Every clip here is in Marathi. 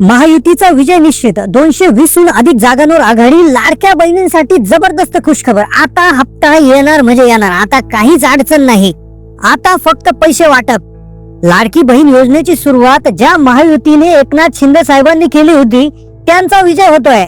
महायुतीचा विजय निश्चित. दोनशे वीसहून अधिक जागांवर आघाडी लाडक्या बहिणींसाठी जबरदस्त खुशखबर. आता हप्ता येणार म्हणजे येणार. आता काहीच अडचण नाही. आता फक्त पैसे वाटप. लाडकी बहीण योजनेची सुरुवात ज्या महायुतीने एकनाथ शिंदे साहेबांनी केली होती त्यांचा विजय होतोय.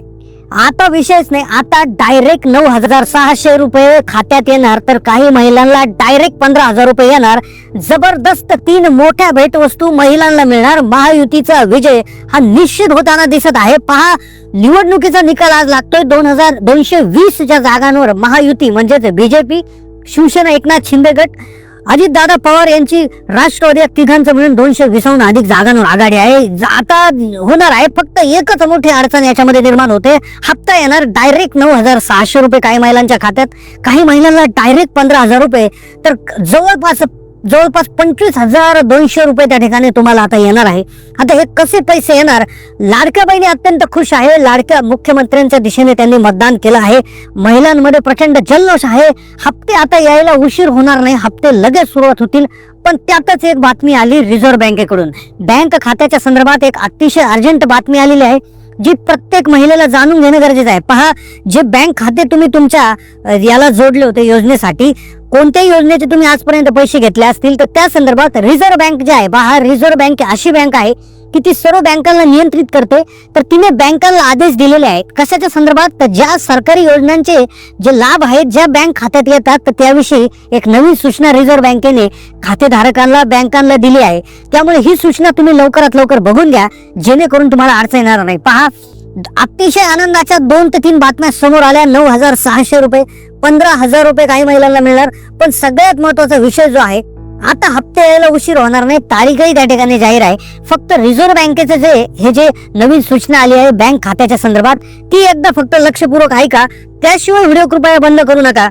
आता विषयच नाही आता डायरेक्ट नऊ हजार सहाशे रुपये खात्यात येणार. तर काही महिलांना डायरेक्ट पंधरा हजार रुपये येणार. जबरदस्त तीन मोठ्या भेटवस्तू महिलांना मिळणार. महायुतीचा विजय हा निश्चित होताना दिसत आहे. पहा निवडणुकीचा निकाल आज लागतोय. दोन हजार दोनशे वीसच्या जागांवर महायुती म्हणजेच बीजेपी शिवसेना एकनाथ शिंदे गट. अजितदादा पवार यांची राष्ट्रवादी या तिघांचं मिळून दोनशे वीसहून अधिक जागांवर आघाडी आहे. ज- आता होणार आहे फक्त एकच मोठी अडचण याच्यामध्ये निर्माण होते. हप्ता येणार डायरेक्ट नऊ हजार सहाशे रुपये काही महिलांच्या खात्यात. काही महिलांना डायरेक्ट पंधरा हजार रुपये. तर जवळपास जवळपास पंचवीस हजार दोनशे रुपये त्या ठिकाणी तुम्हाला आता येणार आहे. आता हे कसे पैसे येणार? लाडक्या बहिणी अत्यंत खुश आहे. लाडक्या मुख्यमंत्र्यांच्या दिशेने त्यांनी मतदान केलं आहे. महिलांमध्ये प्रचंड जल्लोष आहे. हप्ते आता यायला उशीर होणार नाही. हप्ते लगेच सुरुवात होतील. पण त्यातच एक बातमी आली रिझर्व्ह बँकेकडून. बँक खात्याच्या संदर्भात एक अतिशय अर्जंट बातमी आलेली आहे. जी प्रत्येक महिलेला जाणून घेणं गरजेचं आहे. पहा जे बँक खाते तुम्ही तुमच्या याला जोडले होते योजनेसाठी कोणत्याही योजनेचे तुम्ही आजपर्यंत पैसे घेतले असतील तर त्या संदर्भात रिझर्व्ह बँक जे आहे पहा रिझर्व्ह बँक अशी बँक आहे की ती सर्व बँकांना नियंत्रित करते. तर तिने बँकांना आदेश दिलेले आहेत. कशाच्या संदर्भात? तर ज्या सरकारी योजनांचे जे लाभ आहेत ज्या बँक खात्यात येतात तर त्याविषयी एक नवीन सूचना रिझर्व्ह बँकेने खातेधारकांना बँकांना दिली आहे. त्यामुळे ही सूचना तुम्ही लवकरात लवकर बघून घ्या. जेणेकरून तुम्हाला अडचण येणार नाही. पहा अतिशय आनंदाच्या दोन ते तीन बातम्या समोर आल्या. नऊ हजार सहाशे रुपये पंधरा हजार रुपये काही महिलांना मिळणार. पण सगळ्यात महत्त्वाचा विषय जो आहे आता हप्ते यायला उशीर होणार नाही तारीखही त्या ठिकाणी जाहीर आहे. फक्त रिझर्व्ह बँकेचे जे हे जे नवीन सूचना आली आहे बँक खात्याच्या संदर्भात ती एकदा फक्त लक्षपूर्वक ऐका. त्याशिवाय व्हिडिओ कृपया बंद करू नका.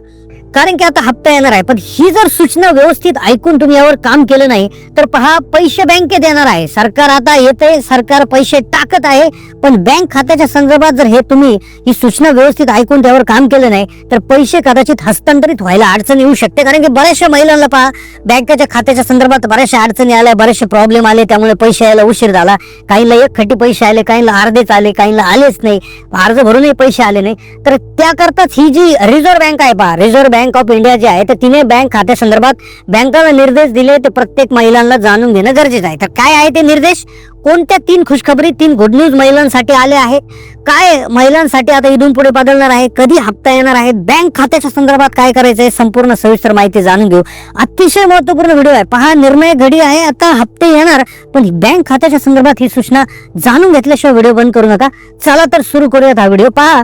कारण की आता हप्ता येणार आहे. पण ही जर सूचना व्यवस्थित ऐकून तुम्ही यावर काम केलं नाही तर पहा पैसे बँकेत येणार आहे. सरकार आता येते सरकार पैसे टाकत आहे पण बँक खात्याच्या संदर्भात जर हे तुम्ही ही सूचना व्यवस्थित ऐकून त्यावर काम केलं नाही तर पैसे कदाचित हस्तांतरित व्हायला अडचण येऊ शकते. कारण की बऱ्याचशा महिलांना पहा बँकेच्या खात्याच्या संदर्भात बऱ्याचशा अडचणी आल्या बरेचसे प्रॉब्लेम आले त्यामुळे पैसे यायला उशीर झाला. काहींना एक खटी पैसे आले काहींना अर्धेच आले काहींना आलेच नाही. अर्ज भरूनही पैसे आले नाही. तर त्याकरताच ही जी रिझर्व्ह बँक आहे पहा reserve bank bank of India जी आहे तर तिने बँक खात्या संदर्भात बँकाला निर्देश दिले ते प्रत्येक महिलांना जाणून घेणं गरजेचं आहे. तर काय आहे ते निर्देश? कोणत्या तीन खुशखबरी तीन गुड न्यूज महिलांसाठी आले आहे काय महिलांसाठी आता इथून पुढे बदलणार आहे? कधी हप्ता येणार आहे? बँक खात्याच्या संदर्भात काय करायचं आहे संपूर्ण सविस्तर माहिती जाणून घेऊ. अतिशय महत्त्वपूर्ण व्हिडिओ आहे. पहा निर्णय घडी आहे. आता हप्ते येणार पण बँक खात्याच्या संदर्भात ही सूचना जाणून घेतल्याशिवाय व्हिडिओ बंद करू नका. चला तर सुरू करूयात हा व्हिडिओ पहा.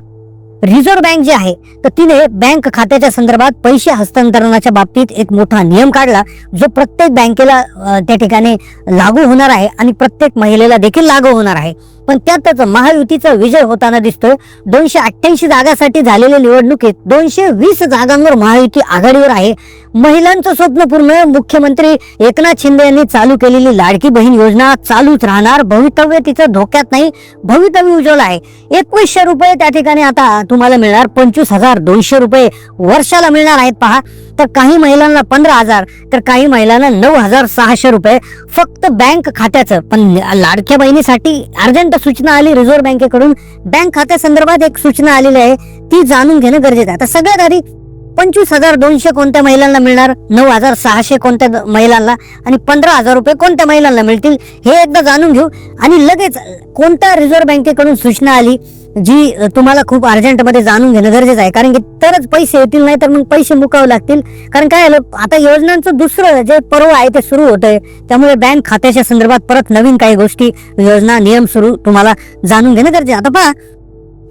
रिझर्व्ह बँक जी आहे तर तिने बँक खात्याच्या संदर्भात पैसे हस्तांतरणाच्या बाबतीत एक मोठा नियम काढला जो प्रत्येक बँकेला त्या ठिकाणी लागू होणार आहे आणि प्रत्येक महिलेला देखील लागू होणार आहे. पण त्यातच महायुतीचा विजय होताना दिसतोय. दोनशे अठ्ठ्याऐंशी जागासाठी झालेल्या निवडणुकीत दोनशे वीस जागांवर महायुती आघाडीवर आहे. महिलांचं स्वप्न पूर्ण मुख्यमंत्री एकनाथ शिंदे यांनी चालू केलेली लाडकी बहीण योजना चालूच राहणार. भवितव्य तिचं धोक्यात नाही भवितव्य उज्ज्वल आहे. एकवीसशे रुपये त्या ठिकाणी आता तुम्हाला मिळणार. पंचवीस हजार दोनशे रुपये वर्षाला मिळणार आहेत. पहा तर काही महिलांना पंधरा हजार तर काही महिलांना नऊ हजार सहाशे रुपये फक्त बँक खात्याचं. पण लाडक्या बहिणीसाठी अर्जंट सूचना आली. रिझर्व्ह बँकेकडून बँक खात्या संदर्भात एक सूचना आलेली आहे. ती जाणून घेणं गरजेचं आहे. आता सगळ्यात आधी पंचवीस हजार दोनशे कोणत्या महिलांना मिळणार? नऊ हजार सहाशे कोणत्या महिलांना? आणि पंधरा हजार रुपये कोणत्या महिलांना मिळतील? हे एकदा जाणून घेऊ. आणि लगेच कोणत्या रिझर्व्ह बँकेकडून सूचना आली जी तुम्हाला खूप अर्जंटमध्ये जाणून घेणं गरजेचं आहे? कारण की तरच पैसे येतील नाही तर मग पैसे मुकावे लागतील. कारण काय झालं आता योजनांचं दुसरं जे पर्व आहे ते सुरू होतंय. त्यामुळे बँक खात्याच्या संदर्भात परत नवीन काही गोष्टी योजना नियम सुरू तुम्हाला जाणून घेणं गरजेचं आता पहा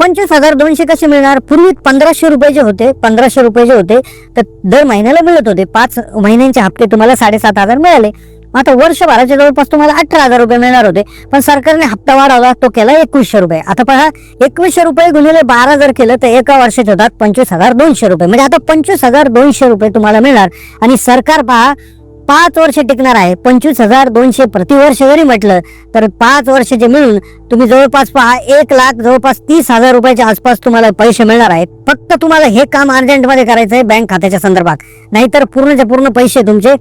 पंचवीस हजार दोनशे कसे मिळणार? पूर्वी पंधराशे रुपये जे होते पंधराशे रुपये जे होते तर दर महिन्याला मिळत होते. पाच महिन्यांचे हप्ते तुम्हाला साडेसात हजार मिळाले. आता वर्षभराच्या जवळपास तुम्हाला अठरा हजार रुपये मिळणार होते. पण सरकारने हप्ता वाढवला तो केला एकवीसशे रुपये. आता पहा एकवीसशे रुपये गुणिले बारा जर केलं तर एका वर्षाचे होतात पंचवीस हजार दोनशे रुपये. म्हणजे आता पंचवीस हजार दोनशे रुपये तुम्हाला मिळणार. आणि सरकार पहा पाच वर्ष टिकणार आहे. पंचवीस हजार दोनशे प्रतिवर्ष जरी म्हटलं तर पाच वर्ष जे मिळून तुम्ही जवळपास पहा एक लाख जवळपास तीस हजार रुपयाच्या आसपास तुम्हाला पैसे मिळणार आहेत. फक्त तुम्हाला हे काम अर्जंटमध्ये करायचं आहे बँक खात्याच्या संदर्भात. नाहीतर पूर्णच्या पूर्ण पैसे तुमचे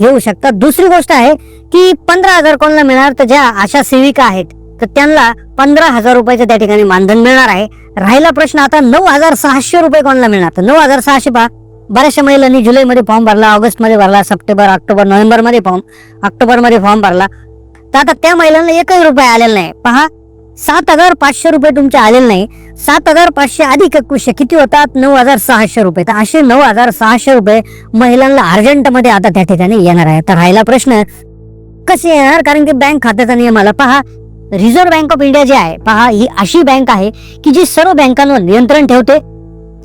घेऊ शकतात. दुसरी गोष्ट आहे की पंधरा हजार कोणाला मिळणार? तर ज्या अशा सेविका आहेत तर त्यांना पंधरा हजार रुपयाचं त्या ठिकाणी मानधन मिळणार आहे. राहिला प्रश्न आता नऊ हजार सहाशे रुपये कोणाला मिळणार? तर नऊ हजार सहाशे पहा. बऱ्याचशा महिलांनी जुलैमध्ये फॉर्म भरला ऑगस्टमध्ये भरला सप्टेंबर ऑक्टोबर नोव्हेंबरमध्ये फॉर्म ऑक्टोबरमध्ये फॉर्म भरला. तर आता त्या महिलांना एकही रुपये आलेला नाही. पहा सात हजार पाचशे रुपये तुमचे आलेले नाही. सात हजार पाचशे अधिक एकवीसशे किती होतात? नऊ हजार सहाशे रुपये. तर असे नऊ हजार सहाशे रुपये महिलांना अर्जंटमध्ये आता त्या ठिकाणी येणार आहे. तर राहिला प्रश्न कसे येणार? कारण की बँक खात्याचा नियम आला. पहा रिझर्व्ह बँक ऑफ इंडिया जी आहे पहा ही अशी बँक आहे की जी सर्व बँकांवर नियंत्रण ठेवते.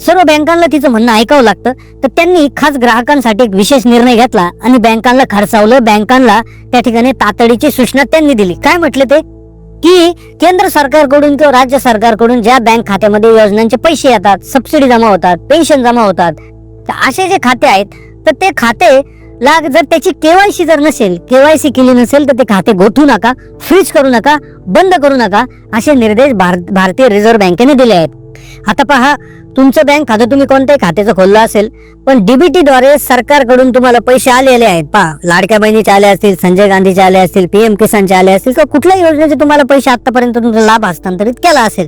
सर्व बँकांना तिचं म्हणणं ऐकावं लागतं. तर त्यांनी खास ग्राहकांसाठी एक विशेष निर्णय घेतला आणि बँकांना खर्चावलं बँकांना त्या ठिकाणी तातडीची सूचना त्यांनी दिली. काय म्हटले ते? की केंद्र सरकारकडून किंवा राज्य सरकारकडून ज्या बँक खात्यामध्ये योजनांचे पैसे येतात सबसिडी जमा होतात पेन्शन जमा होतात तर असे जे खाते आहेत तर ते खाते ला जर त्याची केवायसी जर नसेल केवायसी केली नसेल तर ते खाते गोठू नका फ्रीज करू नका बंद करू नका असे निर्देश भारतीय रिझर्व्ह बँकेने दिले आहेत. आता पहा तुमचं बँक खातं तुम्ही कोणत्याही खात्याचं खोललं असेल पण डीबीटी द्वारे सरकारकडून तुम्हाला पैसे आलेले आहेत. पहा लाडक्या बहिणीचे आले असतील संजय गांधीचे आले असतील पीएम किसानचे आले असतील किंवा कुठल्याही योजनेचे तुम्हाला पैसे आतापर्यंत तुमचा लाभ हस्तांतरित केला असेल.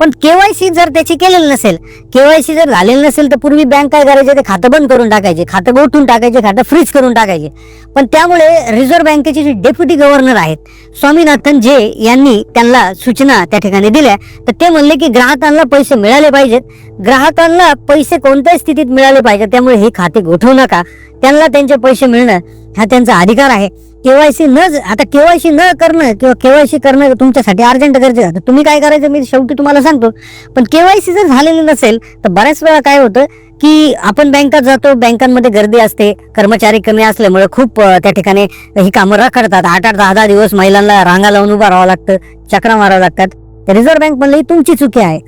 पण केवायसी जर त्याची केलेली नसेल केवायसी जर झालेली नसेल तर पूर्वी बँक काय करायचे? ते खातं बंद करून टाकायचे खातं गोठून टाकायचे खातं फ्रीज करून टाकायचे. पण त्यामुळे रिझर्व्ह बँकेचे जे डेप्युटी गव्हर्नर आहेत स्वामीनाथन जे यांनी त्यांना सूचना त्या ठिकाणी दिल्या तर ते म्हणले की ग्राहकांना पैसे मिळाले पाहिजेत. ग्राहकांना पैसे कोणत्याही स्थितीत मिळाले पाहिजे त्यामुळे हे खाते गोठवू नका. त्यांना त्यांचे पैसे मिळणं हा त्यांचा अधिकार आहे. केवायसी न ज- आता केवायसी न करणं किंवा केवायसी करणं तुमच्यासाठी अर्जंट गरजेचं आहे. तर तुम्ही काय करायचं मी शेवटी तुम्हाला सांगतो. पण केवायसी जर झालेली नसेल तर बऱ्याच वेळा काय होतं की आपण बँकात जातो बँकांमध्ये गर्दी असते कर्मचारी कमी असल्यामुळे खूप त्या ठिकाणी ही कामं रखडतात. आठ आठ दहा दहा दिवस महिलांना रांगा लावून उभा राहावं लागतं चक्रा मारावं लागतात. रिझर्व्ह बँक म्हणलं ही तुमची चुकी आहे.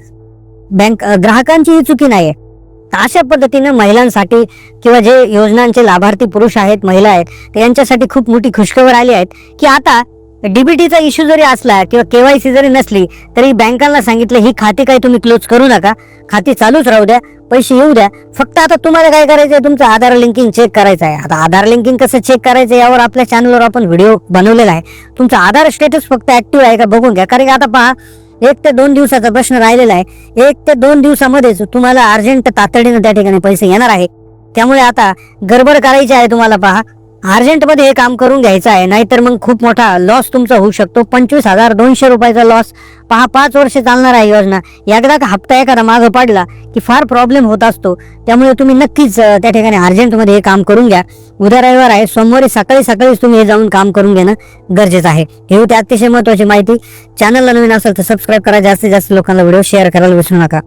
बँक ग्राहकांची ही चुकी नाहीये. आहे अशा पद्धतीनं महिलांसाठी किंवा जे योजनांचे लाभार्थी पुरुष आहेत महिला आहेत ते यांच्यासाठी खूप मोठी खुशखबर आली आहेत की आता डीबीटीचा इश्यू जरी असला किंवा केवायसी जरी नसली तरी बँकांना सांगितलं ही खाती काही तुम्ही क्लोज करू नका. खाती चालूच राहू द्या पैसे येऊ द्या. फक्त आता तुम्हाला काय करायचं आहे तुमचं आधार लिंकिंग चेक करायचं आहे. आता आधार लिंकिंग कसं चेक करायचं यावर आपल्या चॅनलवर आपण व्हिडिओ बनवलेला आहे. तुमचा आधार स्टेटस फक्त ऍक्टिव्ह आहे का? बघून घ्या. कारण की आता पहा एक ते दोन दिवसाचा प्रश्न राहिलेला आहे. एक ते दोन दिवसामध्येच तुम्हाला अर्जंट तातडीनं त्या ठिकाणी पैसे येणार आहे. त्यामुळे आता गडबड करायची आहे तुम्हाला पहा. अर्जंटमध्ये हे काम करून घ्यायचं आहे नाहीतर मग खूप मोठा लॉस तुमचा होऊ शकतो. पंचवीस हजार दोनशे रुपयाचा लॉस पहा पाच वर्ष चालणार आहे योजना. एकदा का हप्ता एखादा मागं पडला की फार प्रॉब्लेम होत असतो. त्यामुळे तुम्ही नक्कीच त्या ठिकाणी अर्जंटमध्ये हे काम करून घ्या. उद्या रविवार आहे सोमवारी सकाळी सकाळीच तुम्ही हे जाऊन काम करून घेणं गरजेचं आहे. हे होती अतिशय महत्वाची माहिती. चॅनलला नवीन असेल तर सबस्क्राईब करा. जास्तीत जास्त लोकांना व्हिडिओ शेअर करायला विसरू नका.